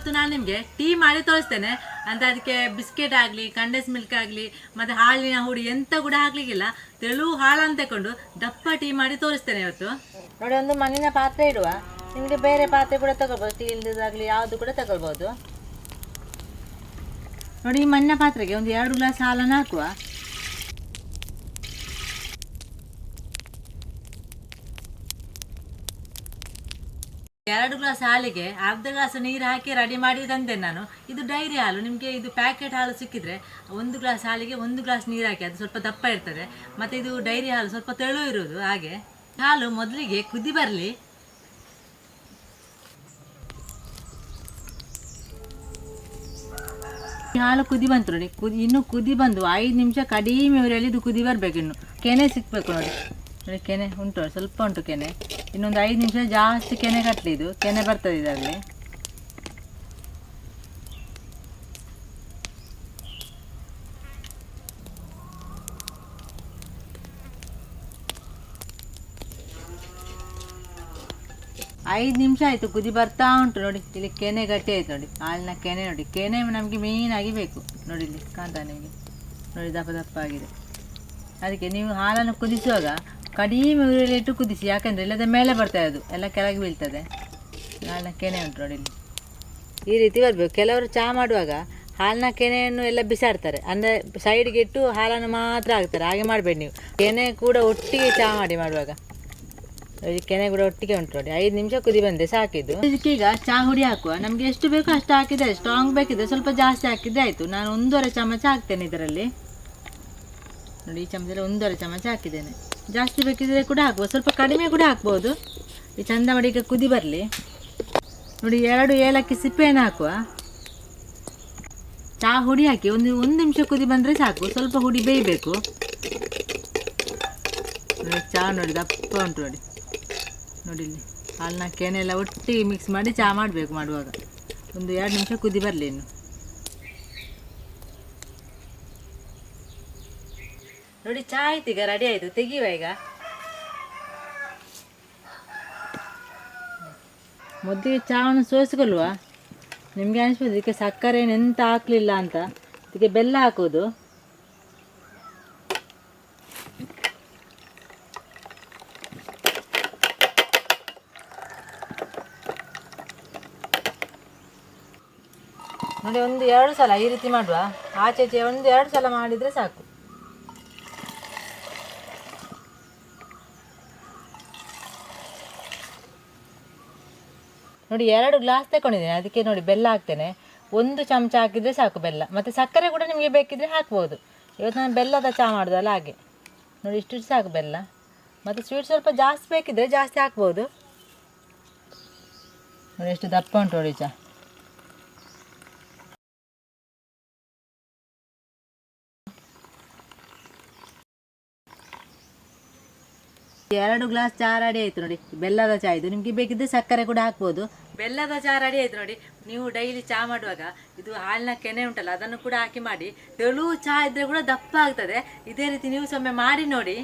ಇವತ್ತು ನಾನು ನಿಮಗೆ ಟೀ ಮಾಡಿ ತೋರಿಸ್ತೇನೆ. ಅಂತ ಅದಕ್ಕೆ ಬಿಸ್ಕೆಟ್ ಆಗಲಿ ಕಂಡೆನ್ಸ್ ಮಿಲ್ಕ್ ಆಗಲಿ, ಮತ್ತು ಹಾಲಿನ ಹುಡಿ ಎಂತ ಕೂಡ ಹಾಕ್ಲಿಕ್ಕಿಲ್ಲ. ತೆಳು ಹಾಲನ್ನು ತಗೊಂಡು ದಪ್ಪ ಟೀ ಮಾಡಿ ತೋರಿಸ್ತೇನೆ ಇವತ್ತು. ನೋಡಿ, ಒಂದು ಮಣ್ಣಿನ ಪಾತ್ರೆ ಇಡುವ. ನಿಮಗೆ ಬೇರೆ ಪಾತ್ರೆ ಕೂಡ ತಗೊಳ್ಬೋದು. ಸ್ಟೀಲ್ದಾಗಲಿ ಯಾವುದು ಕೂಡ ತಗೊಳ್ಬೋದು. ನೋಡಿ, ಈ ಮಣ್ಣಿನ ಪಾತ್ರೆಗೆ ಒಂದು ಎರಡು ಗ್ಲಾಸ್ ಹಾಲನ್ನು ಹಾಕುವ. ಎರಡು ಗ್ಲಾಸ್ ಹಾಲಿಗೆ ಅರ್ಧ ಗ್ಲಾಸ್ ನೀರು ಹಾಕಿ ರೆಡಿ ಮಾಡಿ ತಂದೆ ನಾನು. ಇದು ಡೈರಿ ಹಾಲು. ನಿಮಗೆ ಇದು ಪ್ಯಾಕೆಟ್ ಹಾಲು ಸಿಕ್ಕಿದ್ರೆ ಒಂದು ಗ್ಲಾಸ್ ಹಾಲಿಗೆ ಒಂದು ಗ್ಲಾಸ್ ನೀರು ಹಾಕಿ, ಅದು ಸ್ವಲ್ಪ ದಪ್ಪ ಇರ್ತದೆ. ಮತ್ತು ಇದು ಡೈರಿ ಹಾಲು ಸ್ವಲ್ಪ ತೆಳು ಇರುವುದು, ಹಾಗೆ. ಹಾಲು ಮೊದಲಿಗೆ ಕುದಿ ಬರಲಿ. ಹಾಲು ಕುದಿ ಬಂತು ನೋಡಿ. ಕುದಿ ಇನ್ನು ಕುದಿ ಬಂದು ಐದು ನಿಮಿಷ ಕಡಿಮೆ ಉರಿಯಲ್ಲಿ ಇದು ಕುದಿ ಬರಬೇಕು ಇನ್ನು. ಕೆನೆ ಸಿಕ್ಬೇಕು ನೋಡಿ. ಕೆನೆ ಉಂಟು, ಸ್ವಲ್ಪ ಉಂಟು ಕೆನೆ. ಇನ್ನೊಂದು ಐದು ನಿಮಿಷ ಜಾಸ್ತಿ ಕೆನೆ ಕಟ್ಟಲಿ ಇದು. ಕೆನೆ ಬರ್ತದೆ ಇದರಲ್ಲಿ. ಐದು ನಿಮಿಷ ಆಯಿತು, ಕುದಿ ಬರ್ತಾ ಉಂಟು ನೋಡಿ. ಇಲ್ಲಿ ಕೆನೆ ಗಟ್ಟಿ ಆಯ್ತು ನೋಡಿ. ಹಾಲಿನ ಕೆನೆ ನೋಡಿ. ಕೆನೆ ನಮಗೆ ಮೇಯ್ನಾಗಿ ಬೇಕು ನೋಡಿ ಇಲ್ಲಿ ಕಾಂತಾನೆ ನೋಡಿ ದಪ್ಪ ದಪ್ಪ ಆಗಿದೆ ಅದಕ್ಕೆ ನೀವು ಹಾಲನ್ನು ಕುದಿಸುವಾಗ ಕಡಿಮೆ ಉರಿಯಲ್ಲಿ ಇಟ್ಟು ಕುದಿಸಿ ಯಾಕಂದರೆ ಇಲ್ಲದ ಮೇಲೆ ಬರ್ತದೆ ಅದು ಎಲ್ಲ ಕೆಳಗೆ ಬೀಳ್ತದೆ. ಹಾಲಿನ ಕೆನೆ ಉಂಟು ನೋಡಿ ಇಲ್ಲಿ. ಈ ರೀತಿ ಬರಬೇಕು. ಕೆಲವರು ಚಹಾ ಮಾಡುವಾಗ ಹಾಲಿನ ಕೆನೆಯನ್ನು ಎಲ್ಲ ಬಿಸಾಡ್ತಾರೆ. ಅಂದರೆ ಸೈಡ್ಗೆ ಇಟ್ಟು ಹಾಲನ್ನು ಮಾತ್ರ ಹಾಕ್ತಾರೆ. ಹಾಗೆ ಮಾಡಬೇಡಿ ನೀವು. ಕೆನೆ ಕೂಡ ಒಟ್ಟಿಗೆ ಚಹಾ ಮಾಡಿ ಮಾಡುವಾಗ. ಕೆನೆ ಕೂಡ ಒಟ್ಟಿಗೆ ಉಂಟು ನೋಡಿ. ಐದು ನಿಮಿಷ ಕುದಿ ಬಂದೆ ಸಾಕಿದ್ದು. ಈಗ ಚಹಾ ಹುಡಿ ಹಾಕುವ. ನಮಗೆ ಎಷ್ಟು ಬೇಕೋ ಅಷ್ಟು ಹಾಕಿದ್ರೆ ಸ್ಟ್ರಾಂಗ್ ಬೇಕಿದ್ರೆ ಸ್ವಲ್ಪ ಜಾಸ್ತಿ ಹಾಕಿದ್ದೆ ಆಯಿತು. ನಾನು ಒಂದೂವರೆ ಚಮಚ ಹಾಕ್ತೇನೆ ಇದರಲ್ಲಿ. ನೋಡಿ, ಈ ಚಮಚದಲ್ಲಿ ಒಂದೂವರೆ ಚಮಚ ಹಾಕಿದ್ದೇನೆ. ಜಾಸ್ತಿ ಬೇಕಿದ್ರೆ ಕೂಡ ಹಾಕ್ಬೋದು, ಸ್ವಲ್ಪ ಕಡಿಮೆ ಕೂಡ ಹಾಕ್ಬೋದು. ಈ ಚಂದ ಮಾಡಿ ಈಗ ಕುದಿ ಬರಲಿ. ನೋಡಿ, ಎರಡು ಏಲಕ್ಕಿ ಸಿಪ್ಪೆಯನ್ನು ಹಾಕುವ. ಚಹಾ ಹುಡಿ ಹಾಕಿ, ಒಂದು ಒಂದು ನಿಮಿಷ ಕುದಿ ಬಂದರೆ ಸಾಕು, ಸ್ವಲ್ಪ ಹುಡಿ ಬೇಯಬೇಕು. ನೋಡಿ ಚಹಾ ನೋಡಿ, ದಪ್ಪ ಉಂಟು ನೋಡಿ. ನೋಡಿ ಇಲ್ಲಿ, ಹಾಲಿನ ಕೆನೆ ಎಲ್ಲ ಒಟ್ಟಿಗೆ ಮಿಕ್ಸ್ ಮಾಡಿ ಚಹಾ ಮಾಡಬೇಕು ಮಾಡುವಾಗ. ಒಂದು ಎರಡು ನಿಮಿಷ ಕುದಿ ಬರಲಿ ಇನ್ನು. ನೋಡಿ ಚಾ ಆಯ್ತು ಈಗ ರೆಡಿ ಆಯಿತು. ತೆಗಿಯುವ ಈಗ. ಮೊದಲಿಗೆ ಚಾವನ್ನು ಸೋಸಿಕೊಳ್ಳುವ ನಿಮಗೆ ಅನಿಸ್ಬೋದು, ಇದಕ್ಕೆ ಸಕ್ಕರೆ ಎಂತ ಹಾಕಲಿಲ್ಲ ಅಂತ. ಇದಕ್ಕೆ ಬೆಲ್ಲ ಹಾಕೋದು ನೋಡಿ, ಒಂದು ಎರಡು ಸಲ ಈ ರೀತಿ ಮಾಡುವ. ಆಚೆ ಒಂದು ಎರಡು ಸಲ ಮಾಡಿದರೆ ಸಾಕು. ನೋಡಿ ಎರಡು ಗ್ಲಾಸ್ ತಗೊಂಡಿದ್ದೇನೆ ಅದಕ್ಕೆ ನೋಡಿ ಬೆಲ್ಲ ಹಾಕ್ತೇನೆ. ಒಂದು ಚಮಚ ಹಾಕಿದರೆ ಸಾಕು ಬೆಲ್ಲ. ಮತ್ತು ಸಕ್ಕರೆ ಕೂಡ ನಿಮಗೆ ಬೇಕಿದ್ರೆ ಹಾಕ್ಬೋದು. ಇವತ್ತು ನಾನು ಬೆಲ್ಲದ ಚಹಾ ಮಾಡೋದಲ್ಲ ಹಾಗೆ. ನೋಡಿ ಇಷ್ಟು ಸಾಕು ಬೆಲ್ಲ. ಮತ್ತು ಸ್ವೀಟ್ ಸ್ವಲ್ಪ ಜಾಸ್ತಿ ಬೇಕಿದ್ರೆ ಜಾಸ್ತಿ ಹಾಕ್ಬೋದು. ನೋಡಿ ಎಷ್ಟು ದಪ್ಪ ಉಂಟು ನೋಡಿ ಚಹಾ ಎರಡು ಗ್ಲಾಸ್ ಚಹಾ ರೆಡಿ ಆಯ್ತು ನೋಡಿ, ಬೆಲ್ಲದ ಚಹಾ ಇದು. ನಿಮ್ಗೆ ಬೇಕಿದ್ರೆ ಸಕ್ಕರೆ ಕೂಡ ಹಾಕ್ಬೋದು. ಬೆಲ್ಲದ ಚಹಾ ರೆಡಿ ಆಯ್ತು ನೋಡಿ, ನೀವು ಡೈಲಿ ಚಹಾ ಮಾಡುವಾಗ ಇದು ಹಾಲಿನ ಕೆನೆ ಉಂಟಲ್ಲ, ಅದನ್ನು ಕೂಡ ಹಾಕಿ ಮಾಡಿ. ತೆಳು ಚಹಾ ಇದ್ರೆ ಕೂಡ ದಪ್ಪ ಆಗ್ತದೆ. ಇದೇ ರೀತಿ ನೀವು ಸೊಮ್ಮೆ ಮಾಡಿ ನೋಡಿ.